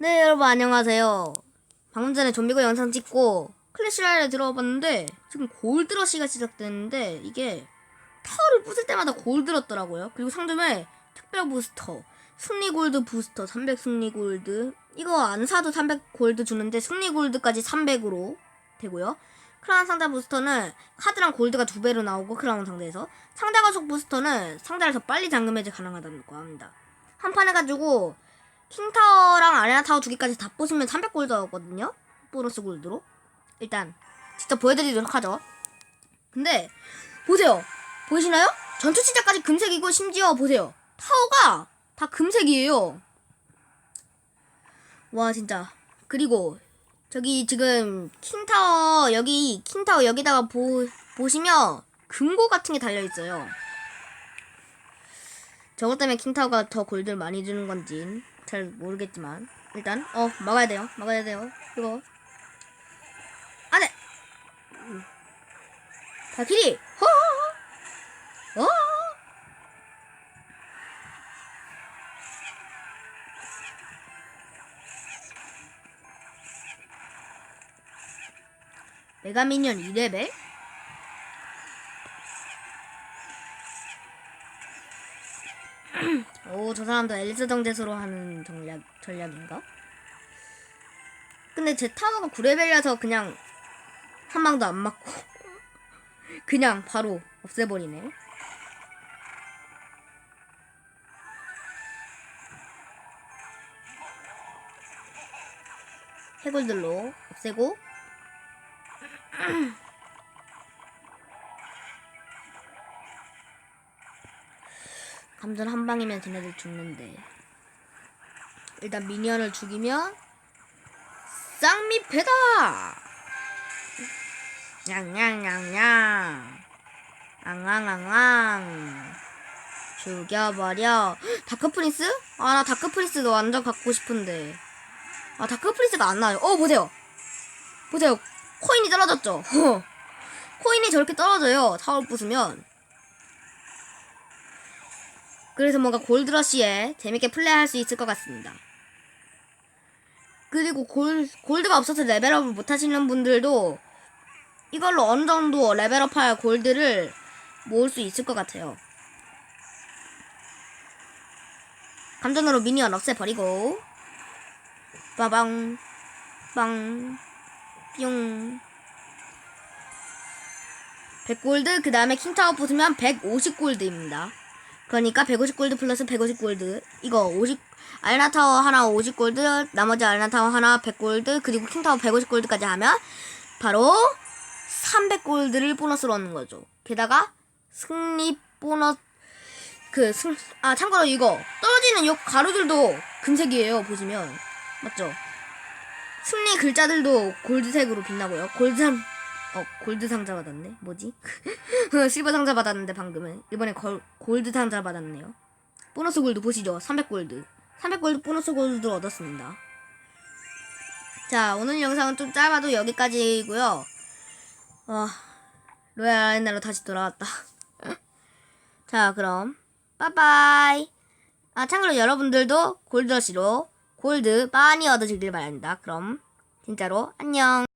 네 여러분 안녕하세요. 방금 전에 좀비고 영상 찍고 클래시라이를 들어봤는데 지금 골드러시가 시작됐는데 이게 타워를 부술 때마다 골드렀더라고요. 그리고 상점에 특별 부스터 승리 골드 부스터 300 승리 골드. 이거 안 사도 300 골드 주는데 승리 골드까지 300으로 되고요. 크라운 상자 부스터는 카드랑 골드가 두 배로 나오고 크라운 상자에서 상자 가속 부스터는 상자를 더 빨리 잠금 해제 가능하다고 합니다. 한 판 해가지고 킹타워랑 아레나 타워 두 개까지 다 부수면 300골드 나오거든요. 보너스 골드로. 일단 직접 보여드리도록 하죠. 근데 보세요. 보이시나요? 전투 시작까지 금색이고 심지어 보세요. 타워가 다 금색이에요. 와 진짜. 그리고 저기 지금 킹타워 여기 킹타워 여기다가 보, 보시면 금고 같은 게 달려 있어요. 저것 때문에 킹타워가 더 골드를 많이 주는 건지 잘 모르겠지만. 일단 어 막아야 돼요. 막아야 돼요. 이거. 안돼 어? 메가미니언 2레벨? 오, 저 사람도 앨리스 정제수로 하는 전략, 전략인가? 근데 제 타워가 9레벨이라서 그냥 한 방도 안 맞고 그냥 바로 없애버리네. 해골들로 없애고 감전 한 방이면 쟤네들 죽는데. 일단 미니언을 죽이면 쌍미패다! 냥냥냥냥. 앙앙앙앙. 죽여버려. 다크프린스? 아 나 다크프린스도 완전 갖고 싶은데. 아 다크프린스가 안 나와요. 어 보세요. 보세요. 코인이 떨어졌죠? 코인이 저렇게 떨어져요. 타워 부수면 그래서 뭔가 골드러시에 재밌게 플레이할 수 있을 것 같습니다. 그리고 골, 골드가 없어서 레벨업을 못 하시는 분들도 이걸로 어느 정도 레벨업할 골드를 모을 수 있을 것 같아요. 감전으로 미니언 없애버리고 빠방 빵 뿅. 100골드 그 다음에 킹타워 부수면 150골드입니다. 그러니까 150골드 플러스 150골드. 이거 50 알나타워 하나 50골드, 나머지 알나타워 하나 100골드, 그리고 킹타워 150골드까지 하면 바로 300골드를 보너스로 얻는 거죠. 게다가 승리 보너스 그 승 아 참고로 이거 떨어지는 요 가루들도 금색이에요. 보시면 맞죠? 승리 글자들도 골드색으로 빛나고요. 골드 상, 어, 골드 상자 받았네. 뭐지? 실버 상자 받았는데 방금은. 이번에 걸, 골드 상자 받았네요. 보너스 골드 보시죠. 300골드. 300골드 보너스 골드를 얻었습니다. 자, 오늘 영상은 좀 짧아도 여기까지고요. 와, 로얄 아레나로 다시 돌아왔다. 자, 그럼 빠빠이. 아, 참고로 여러분들도 골드러시로 골드 많이 얻으시길 바랍니다. 그럼 진짜로 안녕.